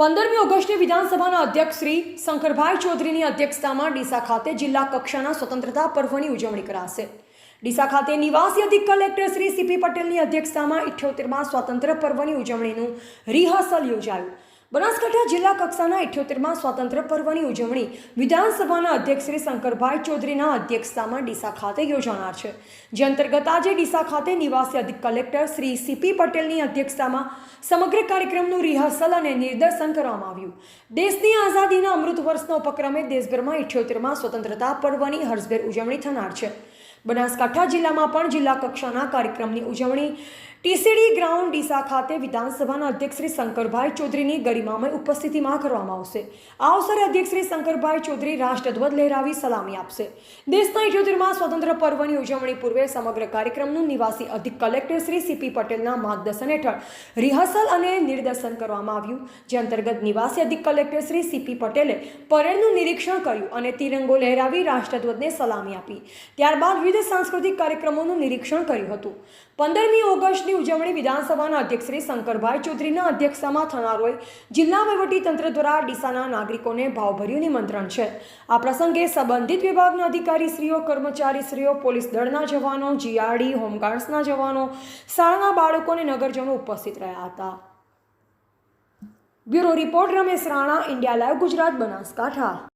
પંદરમી ઓગસ્ટે વિધાનસભાના અધ્યક્ષ શ્રી શંકરભાઈ ચૌધરીની અધ્યક્ષતામાં ડીસા ખાતે જિલ્લા કક્ષાના સ્વતંત્રતા પર્વની ઉજવણી કરાશે. ડીસા ખાતે નિવાસી અધિક કલેક્ટર શ્રી સીપી પટેલની અધ્યક્ષતામાં ઇઠ્યોતેરમાં સ્વાતંત્ર્ય પર્વની ઉજવણીનું રિહર્સલ યોજાયું. બનાસકાંઠા જિલ્લા કક્ષાના ઇઠ્યોતેરમાં સ્વાતંત્ર્ય પર્વની ઉજવણી વિધાનસભાના અધ્યક્ષ શ્રી શંકરભાઈ ચૌધરીના અધ્યક્ષતામાં ડીસા ખાતે યોજાનાર છે. જે અંતર્ગત આજે ડીસા ખાતે નિવાસી અધિક કલેક્ટર શ્રી સીપી પટેલની અધ્યક્ષતામાં સમગ્ર કાર્યક્રમનું રિહર્સલ અને નિદર્શન કરવામાં આવ્યું. દેશની આઝાદીના અમૃત વર્ષના ઉપક્રમે દેશભરમાં ઇઠ્યોતેરમાં સ્વતંત્રતા પર્વની હર્ષભેર ઉજવણી થનાર છે. બનાસકાંઠા જિલ્લામાં પણ જિલ્લા કક્ષાના કાર્યક્રમની ઉજવણી ટીસીડી ગ્રાઉન્ડ ડીસા ખાતે વિધાનસભાના અધ્યક્ષ શ્રી શંકરભાઈ ચૌધરીની ગરિમામય ઉપસ્થિતિમાં કરવામાં આવશે. આ અવસરે અધ્યક્ષ શ્રી શંકરભાઈ ચૌધરી રાષ્ટ્રધ્વજ લહેરાવી સલામી આપશે. દેશના ઇઠ્યોતેરમાં સ્વતંત્ર પર્વની ઉજવણી પૂર્વે સમગ્ર કાર્યક્રમનું નિવાસી અધિક કલેક્ટર શ્રી સીપી પટેલના માર્ગદર્શન હેઠળ રિહર્સલ અને નિર્દેશન કરવામાં આવ્યું. જે અંતર્ગત નિવાસી અધિક કલેક્ટર શ્રી સીપી પટેલે પરેડનું નિરીક્ષણ કર્યું અને તિરંગો લહેરાવી રાષ્ટ્રધ્વજને સલામી આપી. ત્યારબાદ વિવિધ સાંસ્કૃતિક કાર્યક્રમોનું નિરીક્ષણ કર્યું હતું. પંદરમી ઓગસ્ટની ઉજવણી વિધાનસભાના અધ્યક્ષ શ્રી શંકરભાઈ ચૌધરીના અધ્યક્ષતામાં થનાર જિલ્લા તંત્ર દ્વારા ડીસાના નાગરિકોને ભાવભર્યું નિમંત્રણ છે. આ પ્રસંગે સંબંધિત વિભાગના અધિકારીશ્રીઓ, કર્મચારીશ્રીઓ, પોલીસ દળના જવાનો, જીઆરડી, હોમગાર્ડ્સના જવાનો, શાળાના બાળકો અને નગરજનો ઉપસ્થિત રહ્યા હતા. Bureau report, Ramesh Rana, India live Gujarat, Banaskantha.